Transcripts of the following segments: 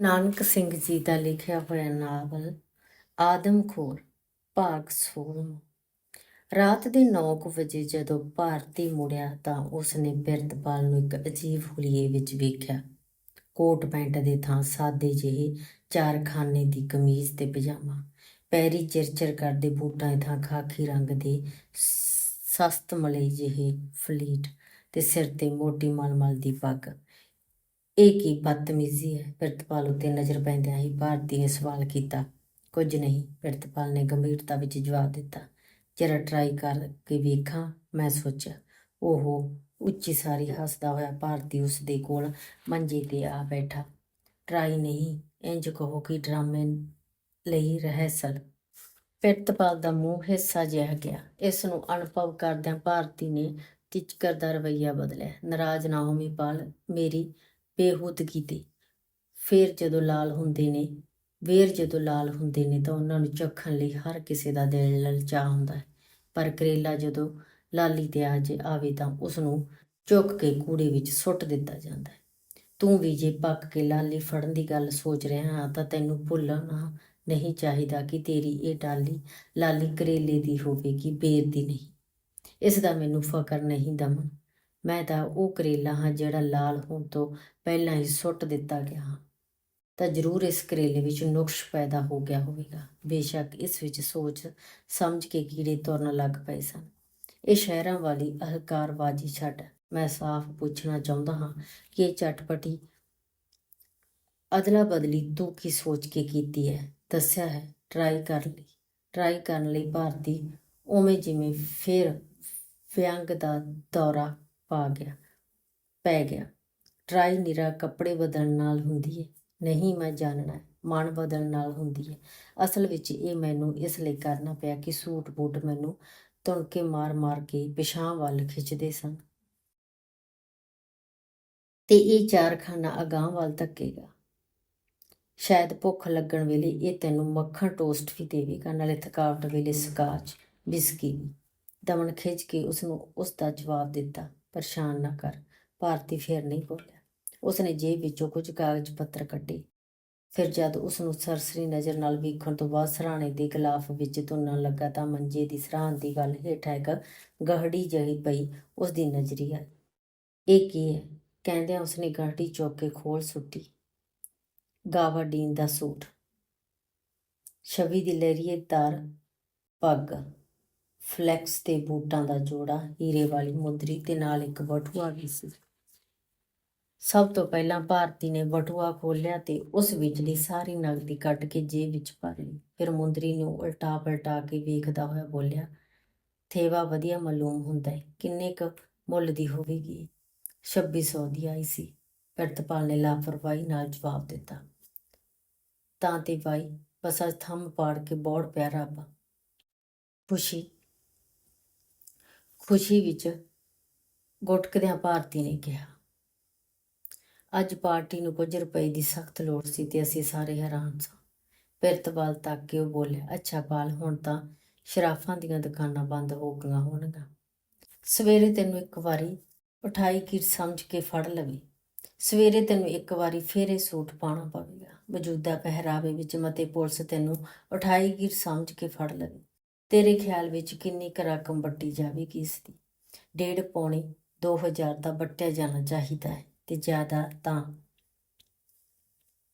ਨਾਨਕ ਸਿੰਘ ਜੀ ਦਾ ਲਿਖਿਆ ਹੋਇਆ ਨਾਵਲ ਆਦਮਖੋਰ ਭਾਗ 16 ਰਾਤ ਦੇ 9 ਵਜੇ ਜਦੋਂ ਭਾਰਤੀ ਮੁੜਿਆ ਤਾਂ ਉਸਨੇ ਬਿਰਦਪਾਲ ਨੂੰ ਇੱਕ ਅਜੀਬ ਹੁਲੀਏ ਵਿੱਚ ਵੇਖਿਆ। ਕੋਟ ਪੈਂਟ ਦੇ ਥਾਂ ਸਾਦੇ ਜਿਹੇ ਚਾਰ ਖਾਨੇ ਦੀ ਕਮੀਜ਼ ਤੇ ਪਜਾਮਾ, ਪੈਰੀ ਚਿਰਚਿਰ ਕਰਦੇ ਬੂਟਾਂ ਦੀ ਥਾਂ ਖਾਕੀ ਰੰਗ ਦੇ ਸਸਤ ਮਲੇ ਜਿਹੇ ਫਲੀਟ ਤੇ ਸਿਰ ਤੇ ਮੋਟੀ ਮਲਮਲ ਦੀ ਪੱਗ। ਇਹ ਕੀ ਬਦਤਮੀਜ਼ੀ ਹੈ? ਪ੍ਰਿਤਪਾਲ ਉੱਤੇ ਨਜ਼ਰ ਪੈਂਦਿਆਂ ਹੀ ਭਾਰਤੀ ਨੇ ਸਵਾਲ ਕੀਤਾ। ਕੁਝ ਨਹੀਂ, ਪ੍ਰਿਤਪਾਲ ਨੇ ਗੰਭੀਰਤਾ ਵਿੱਚ ਜਵਾਬ ਦਿੱਤਾ। ਜਰਾ ਟਰਾਈ ਕਰਕੇ ਵੇਖਾਂ, ਮੈਂ ਸੋਚਿਆ। ਓਹੋ, ਉੱਚੀ ਸਾਰੀ ਹੱਸਦਾ ਹੋਇਆ ਭਾਰਤੀ ਉਸ ਦੇ ਕੋਲ ਮੰਜੇ ਤੇ ਆ ਬੈਠਾ। ਟਰਾਈ ਨਹੀਂ ਇੰਜ ਕਹੋ ਕਿ ਡਰਾਮੇ ਲਈ ਰਹਿਸਲ ਪ੍ਰਿਤਪਾਲ ਦਾ ਮੂੰਹ ਹਿੱਸਾ ਜਿਹਾ ਗਿਆ। ਇਸ ਨੂੰ ਅਨੁਭਵ ਕਰਦਿਆਂ ਭਾਰਤੀ ਨੇ ਟਿਚਕਰ ਦਾ ਰਵੱਈਆ ਬਦਲਿਆ। ਨਾਰਾਜ਼ ਨਾ ਹੋਵੀਂ ਪਾਲ ਮੇਰੀ ਬੇਹੂਦਗੀ ਤੇ ਫੇਰ ਜਦੋਂ ਲਾਲ ਹੁੰਦੇ ਨੇ, ਵੇਰ ਜਦੋਂ ਲਾਲ ਹੁੰਦੇ ਨੇ ਤਾਂ ਉਹਨਾਂ ਨੂੰ ਚੱਖਣ ਲਈ ਹਰ ਕਿਸੇ ਦਾ ਦਿਲ ਲਲਚਾ ਹੁੰਦਾ ਹੈ। ਪਰ ਕਰੇਲਾ ਜਦੋਂ ਲਾਲੀ ਤੇ ਆ ਜੇ ਆਵੇ ਤਾਂ ਉਸ ਨੂੰ ਚੁੱਕ ਕੇ ਕੂੜੇ ਵਿੱਚ ਸੁੱਟ ਦਿੱਤਾ ਜਾਂਦਾ ਹੈ। ਤੂੰ ਵੀ ਜੇ ਪੱਕ ਕੇ ਲਾਲੀ ਫੜਨ ਦੀ ਗੱਲ ਸੋਚ ਰਿਹਾ ਹਾਂ ਤਾਂ ਤੈਨੂੰ ਭੁੱਲਣਾ ਨਹੀਂ ਚਾਹੀਦਾ ਕਿ ਤੇਰੀ ਇਹ ਡਾਲੀ ਲਾਲੀ ਕਰੇਲੇ ਦੀ ਹੋਵੇਗੀ, ਬੇਰ ਦੀ ਨਹੀਂ। ਇਸ ਦਾ ਮੈਨੂੰ ਫਕਰ ਨਹੀਂ ਦਮਨ। ਮੈਂ ਤਾਂ ਉਹ ਕਰੇਲਾ ਹਾਂ ਜਿਹੜਾ ਲਾਲ ਹੋਣ ਤੋਂ ਪਹਿਲਾਂ ਹੀ ਸੁੱਟ ਦਿੱਤਾ ਗਿਆ ਹਾਂ। ਤਾਂ ਜ਼ਰੂਰ ਇਸ ਕਰੇਲੇ ਵਿੱਚ ਨੁਕਸ ਪੈਦਾ ਹੋ ਗਿਆ ਹੋਵੇਗਾ। ਬੇਸ਼ੱਕ ਇਸ ਵਿੱਚ ਸੋਚ ਸਮਝ ਕੇ ਕੀੜੇ ਤੁਰਨ ਲੱਗ ਪਏ ਸਨ। ਇਹ ਸ਼ਹਿਰਾਂ ਵਾਲੀ ਅਹੰਕਾਰਬਾਜ਼ੀ ਛੱਡ ਮੈਂ ਸਾਫ਼ ਪੁੱਛਣਾ ਚਾਹੁੰਦਾ ਹਾਂ ਕਿ ਇਹ ਚਟਪਟੀ ਅਦਲਾ ਬਦਲੀ ਤੂੰ ਕੀ ਸੋਚ ਕੇ ਕੀਤੀ ਹੈ? ਦੱਸਿਆ ਹੈ ਟਰਾਈ ਕਰ ਲਈ। ਟਰਾਈ ਕਰਨ ਲਈ ਭਾਰਤੀ ਉਵੇਂ ਜਿਵੇਂ ਫਿਰ ਵਿਅੰਗ ਦਾ ਦੌਰਾ ਪਾ ਗਿਆ, ਪੈ ਗਿਆ। ਟਰਾਈ ਨਿਰਾ ਕੱਪੜੇ ਬਦਲਣ ਨਾਲ ਹੁੰਦੀ ਹੈ ਨਹੀਂ, ਮੈਂ ਜਾਣਨਾ ਮਨ ਬਦਲਣ ਨਾਲ ਹੁੰਦੀ ਹੈ ਅਸਲ ਵਿੱਚ ਇਹ ਮੈਨੂੰ ਇਸ ਲਈ ਕਰਨਾ ਪਿਆ ਕਿ ਸੂਟ ਬੂਟ ਮੈਨੂੰ ਤੁਣਕੇ ਮਾਰ-ਮਾਰ ਕੇ ਪਿਛਾਂ ਵੱਲ ਖਿੱਚਦੇ ਸਨ। ਤੇ ਇਹ ਚਾਰਖਾਨਾ ਅਗਾਂਹ ਵੱਲ ਧੱਕੇਗਾ। ਸ਼ਾਇਦ ਭੁੱਖ ਲੱਗਣ ਵੇਲੇ ਇਹ ਤੈਨੂੰ ਮੱਖਣ ਟੋਸਟ ਵੀ ਦੇਵੇਗਾ, ਨਾਲੇ ਥਕਾਵਟ ਵੇਲੇ ਸਕਾਚ, ਬਿਸਕੀ ਵੀ। ਦਮਨ ਖਿੱਚ ਕੇ ਉਸ ਨੂੰ ਉਸ ਦਾ ਜਵਾਬ ਦਿੱਤਾ। ਪਰੇਸ਼ਾਨ ਨਾ ਕਰ। ਭਾਰਤੀ ਫੇਰ ਨਹੀਂ ਬੋਲਿਆ। ਉਸਨੇ ਜੇਬ ਵਿੱਚੋਂ ਕੁਝ ਕਾਗਜ਼ ਪੱਤਰ ਕੱਢੇ। ਫਿਰ ਜਦ ਉਸ ਨੂੰ ਸਰਸਰੀ ਨਜ਼ਰ ਨਾਲ ਵੇਖਣ ਤੋਂ ਬਾਅਦ ਸਰਾਣੇ ਦੇ ਗਲਾਫ ਵਿੱਚ ਤੁੰਨਣ ਲੱਗਾ ਤਾਂ ਮੰਜੇ ਦੀ ਸਰਾਣ ਦੀ ਗੱਲ ਹੇਠਾਂ ਇੱਕ ਗਹੜੀ ਜਿਹੀ ਪਈ ਉਸ ਦੀ ਨਜ਼ਰੀ ਆਈ। ਇਹ ਕੀ ਹੈ? ਕਹਿੰਦਿਆਂ ਉਸਨੇ ਗਾਂਢੀ ਚੁੱਕ ਕੇ ਖੋਲ ਸੁੱਟੀ। ਗਾਵਾਡੀਨ ਦਾ ਸੂਟ। ਛਵੀ ਦੀ ਲਹਿਰੀਏਦਾਰ ਪੱਗ। ਫਲੈਕਸ ਤੇ ਬੂਟਾਂ ਦਾ ਜੋੜਾ ਹੀਰੇ ਵਾਲੀ ਮੁੰਦਰੀ ਤੇ ਨਾਲ ਇੱਕ ਬਟੂਆ ਵੀ ਸੀ। ਸਭ ਤੋਂ ਪਹਿਲਾਂ ਭਾਰਤੀ ਨੇ ਬਟੂਆ ਖੋਲ੍ਹਿਆ ਤੇ ਉਸ ਵਿਚਲੀ ਸਾਰੀ ਨਗਦੀ ਕੱਢ ਕੇ ਜੇਬ ਵਿੱਚ ਪਾ ਲਈ। ਫਿਰ ਮੁੰਦਰੀ ਨੂੰ ਉਲਟਾ ਪਲਟਾ ਕੇ ਵੇਖਦਾ ਹੋਇਆ ਬੋਲਿਆ, ਥੇਵਾ ਵਧੀਆ ਮਾਲੂਮ ਹੁੰਦਾ ਹੈ ਕਿੰਨੇ ਕੁ ਮੁੱਲ ਦੀ ਹੋਵੇਗੀ 2600 ਦੀ ਆਈ ਸੀ। ਪ੍ਰਿਤਪਾਲ ਨੇ ਲਾਪਰਵਾਹੀ ਨਾਲ ਜਵਾਬ ਦਿੱਤਾ, ਤਾਂ ਤੇ ਬਾਈ, ਬਸ ਅੱਜ ਥੰਮ ਪਾੜ ਕੇ ਬੋੜ ਪਿਆ ਰੱਬ। ਖੁਸ਼ੀ ਖੁਸ਼ੀ ਵਿੱਚ ਗੁਟਕਦਿਆਂ ਭਾਰਤੀ ਨੇ ਕਿਹਾ, ਅੱਜ ਪਾਰਟੀ ਨੂੰ ਕੁਝ ਰੁਪਏ ਦੀ ਸਖਤ ਲੋੜ ਸੀ ਤੇ ਅਸੀਂ ਸਾਰੇ ਹੈਰਾਨ ਸਾਂ। ਪਿਰਤਪਾਲ ਤੱਕ ਕੇ ਉਹ ਬੋਲਿਆ, ਅੱਛਾ ਪਾਲ ਹੁਣ ਤਾਂ ਸ਼ਰਾਫਾਂ ਦੀਆਂ ਦੁਕਾਨਾਂ ਬੰਦ ਹੋ ਗਈਆਂ ਹੋਣਗੀਆਂ। ਸਵੇਰੇ ਤੈਨੂੰ ਇੱਕ ਵਾਰੀ ਉਠਾਈ ਕੀ ਸਮਝ ਕੇ ਫੜ ਲਵੀ। ਸਵੇਰੇ ਤੈਨੂੰ ਇੱਕ ਵਾਰੀ ਫੇਰ ਇਹ ਸੂਟ ਪਾਉਣਾ ਪਵੇਗਾ। ਮੌਜੂਦਾ ਪਹਿਰਾਵੇ ਵਿੱਚ ਮਤੇ ਪੁਲਿਸ ਤੈਨੂੰ ਉਠਾਈ ਕੀ ਸਮਝ ਕੇ ਫੜ ਲਵੇ। ਤੇਰੇ ਖਿਆਲ ਵਿੱਚ ਕਿੰਨੀ ਕੁ ਰਕਮ ਵੱਟੀ ਜਾਵੇਗੀ ਇਸ ਦੀ ਡੇਢ ਪੌਣੀ 2000 ਦਾ ਵੱਟਿਆ ਜਾਣਾ ਚਾਹੀਦਾ ਹੈ ਤੇ ਜ਼ਿਆਦਾ ਤਾਂ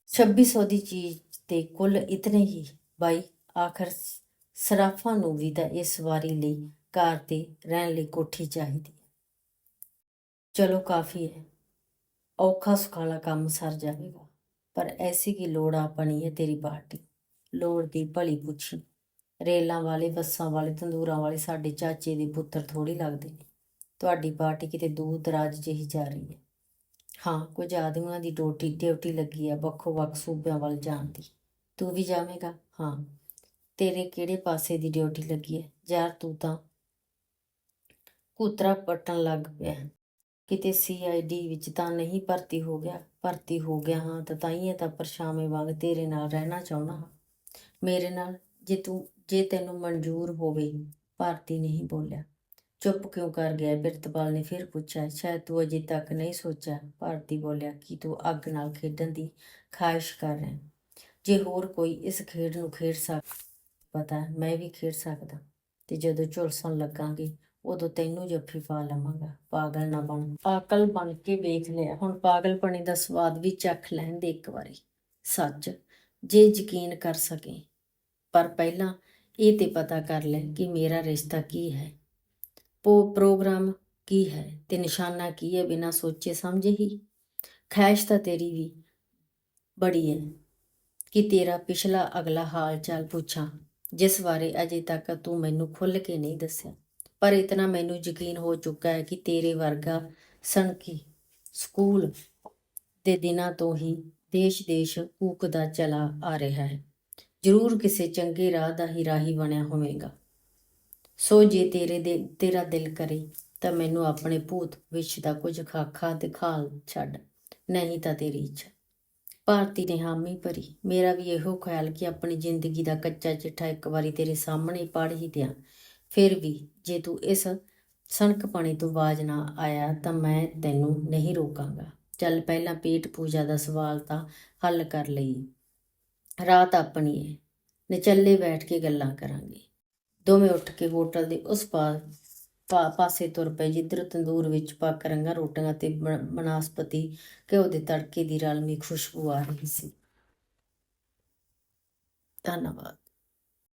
2600 ਦੀ ਚੀਜ਼ ਤੇ ਕੁੱਲ ਇਤਨੇ ਹੀ। ਬਾਈ, ਆਖਰ ਸ- ਸਰਾਫਾਂ ਨੂੰ ਵੀ ਤਾਂ ਇਸ ਵਾਰੀ ਲਈ ਕਾਰ ਤੇ ਰਹਿਣ ਲਈ ਕੋਠੀ ਚਾਹੀਦੀ ਹੈ। ਚਲੋ ਕਾਫੀ ਹੈ। ਔਖਾ ਸੁਖਾਲਾ ਕੰਮ ਸਰ ਜਾਵੇਗਾ, ਪਰ ਐਸੀ ਕੀ ਲੋੜ ਆਪਣੀ ਹੈ ਤੇਰੀ ਪਾਰਟੀ ਲੋੜ ਦੀ ਭਲੀ ਪੁੱਛੀ। ਰੇਲਾਂ ਵਾਲੇ, ਬੱਸਾਂ ਵਾਲੇ, ਤੰਦੂਰਾਂ ਵਾਲੇ ਸਾਡੇ ਚਾਚੇ ਦੇ ਪੁੱਤਰ ਥੋੜੀ ਲੱਗਦੇ ਨੇ। ਤੁਹਾਡੀ ਪਾਰਟੀ ਕਿਤੇ ਦੂਰ ਦਰਾਜ ਜਿਹੀ ਜਾ ਰਹੀ ਹੈ। ਹਾਂ, ਕੁਝ ਆਦਮੀਆਂ ਦੀ ਡਿਊਟੀ ਡਿਊਟੀ ਲੱਗੀ ਹੈ ਵੱਖੋ ਵੱਖ ਸੂਬਿਆਂ ਵੱਲ ਜਾਣ ਦੀ। ਤੂੰ ਵੀ ਜਾਵੇਂਗਾ? ਹਾਂ। ਤੇਰੇ ਕਿਹੜੇ ਪਾਸੇ ਦੀ ਡਿਊਟੀ ਲੱਗੀ ਹੈ? ਯਾਰ, ਤੂੰ ਤਾਂ ਕੁਤਰਾ ਪੱਟਣ ਲੱਗ ਪਿਆ ਹੈ। ਕਿਤੇ ਸੀਆਈਡੀ ਵਿੱਚ ਤਾਂ ਨਹੀਂ ਭਰਤੀ ਹੋ ਗਿਆ? ਭਰਤੀ ਹੋ ਗਿਆ ਹਾਂ, ਤਾਂ ਤਾਈਏ ਤਾਂ ਪਰਛਾਵੇਂ ਵਾਂਗ ਤੇਰੇ ਨਾਲ ਰਹਿਣਾ ਚਾਹੁੰਦਾ ਹਾਂ। ਮੇਰੇ ਨਾਲ ਜੇ ਤੂੰ, ਜੇ ਤੈਨੂੰ ਮਨਜ਼ੂਰ ਹੋਵੇ, ਭਾਰਤੀ ਨਹੀਂ ਬੋਲਿਆ। ਚੁੱਪ ਕਿਉਂ ਕਰ ਗਿਆ? ਬਿਰਤਪਾਲ ਨੇ ਫਿਰ ਪੁੱਛਿਆ, ਸ਼ਾਇਦ ਤੂੰ ਅਜੇ ਤੱਕ ਨਹੀਂ ਸੋਚਿਆ, ਭਾਰਤੀ ਬੋਲਿਆ, ਕਿ ਤੂੰ ਅੱਗ ਨਾਲ ਖੇਡਣ ਦੀ ਖਾਹਿਸ਼ ਕਰ ਰਿਹਾ ਜੇ ਹੋਰ ਕੋਈ ਇਸ ਖੇਡ ਨੂੰ ਖੇਡ ਸਕ ਪਤਾ ਮੈਂ ਵੀ ਖੇਡ ਸਕਦਾ। ਤੇ ਜਦੋਂ ਝੁਲਸਣ ਲੱਗਾਂਗੇ, ਉਦੋਂ ਤੈਨੂੰ ਜੱਫੀ ਪਾ ਲਵਾਂਗਾ। ਪਾਗਲ ਨਾ ਬਣ। ਪਾਗਲ ਬਣ ਕੇ ਵੇਖ ਲਿਆ ਹੁਣ ਪਾਗਲ ਪਾਗਲਪਣੇ ਦਾ ਸਵਾਦ ਵੀ ਚੱਖ ਲੈਣ ਦੇ ਇੱਕ ਵਾਰੀ। ਸੱਚ, ਜੇ ਯਕੀਨ ਕਰ ਸਕੇ ਪਰ ਪਹਿਲਾਂ ਇਹ ਤੇ ਪਤਾ ਕਰ ਲੈ ਕਿ ਮੇਰਾ ਰਿਸ਼ਤਾ ਕੀ ਹੈ। ਪੋ, ਪ੍ਰੋਗਰਾਮ ਕੀ ਹੈ ਤੇ ਨਿਸ਼ਾਨਾ ਕੀ ਹੈ ਬਿਨਾਂ ਸੋਚੇ ਸਮਝੇ ਹੀ? ਖੈਸ਼ ਤਾਂ ਤੇਰੀ ਵੀ ਬੜੀ ਹੈ ਕਿ ਤੇਰਾ ਪਿਛਲਾ ਅਗਲਾ ਹਾਲ ਚਾਲ ਪੁੱਛਾਂ, ਜਿਸ ਬਾਰੇ ਅਜੇ ਤੱਕ ਤੂੰ ਮੈਨੂੰ ਖੁੱਲ੍ਹ ਕੇ ਨਹੀਂ ਦੱਸਿਆ। ਪਰ ਇਤਨਾ ਮੈਨੂੰ ਯਕੀਨ ਹੋ ਚੁੱਕਾ ਹੈ ਕਿ ਤੇਰੇ ਵਰਗਾ ਸਣਕੀ ਸਕੂਲ ਦੇ ਦਿਨਾਂ ਤੋਂ ਹੀ ਦੇਸ਼-ਦੇਸ਼ ਕੂਕਦਾ ਚਲਾ ਆ ਰਿਹਾ ਹੈ। ਜ਼ਰੂਰ ਕਿਸੇ ਚੰਗੇ ਰਾਹ ਦਾ ਹੀ ਰਾਹੀ ਬਣਿਆ ਹੋਵੇਗਾ। ਸੋ ਜੇ ਤੇਰੇ ਦੇ, ਤੇਰਾ ਦਿਲ ਕਰੇ ਤਾਂ ਮੈਨੂੰ ਆਪਣੇ ਭੂਤ ਵਿਸ਼ ਦਾ ਕੁਝ ਖਾਖਾ ਦਿਖਾ ਛੱਡ। ਨਹੀਂ ਤਾਂ ਤੇਰੀ ਇੱਛਾ। ਭਾਰਤੀ ਨੇ ਹਾਮੀ ਭਰੀ, ਮੇਰਾ ਵੀ ਇਹੋ ਖਿਆਲ ਕਿ ਆਪਣੀ ਜ਼ਿੰਦਗੀ ਦਾ ਕੱਚਾ ਚਿੱਠਾ ਇੱਕ ਵਾਰੀ ਤੇਰੇ ਸਾਹਮਣੇ ਪੜ੍ਹ ਹੀ ਦਿਆਂ। ਫਿਰ ਵੀ ਜੇ ਤੂੰ ਇਸ ਸਣਕ ਪਾਣੀ ਤੋਂ ਬਾਜ ਨਾ ਆਇਆ ਤਾਂ ਮੈਂ ਤੈਨੂੰ ਨਹੀਂ ਰੋਕਾਂਗਾ। ਚੱਲ ਪਹਿਲਾਂ ਪੇਟ ਪੂਜਾ ਦਾ ਸਵਾਲ ਤਾਂ ਹੱਲ ਕਰ ਲਈ। ਰਾਤ ਆਪਣੀ ਏ। ਨਿਚੱਲੇ ਬੈਠ ਕੇ ਗੱਲਾਂ ਕਰਾਂਗੇ। ਦੋਵੇਂ ਉੱਠ ਕੇ ਹੋਟਲ ਦੇ ਉਸ ਪਾਰ ਪਾ- ਪਾਸੇ ਤੁਰ ਪਏ, ਜਿੱਧਰ ਤੰਦੂਰ ਵਿੱਚ ਪੱਕ ਰੰਗਾਂ ਰੋਟੀਆਂ ਤੇ ਬਣ- ਬਨਸਪਤੀ ਘਿਓ ਦੇ ਤੜਕੇ ਦੀ ਰਲਮੀ ਖੁਸ਼ਬੂ ਆ ਰਹੀ ਸੀ। ਧੰਨਵਾਦ।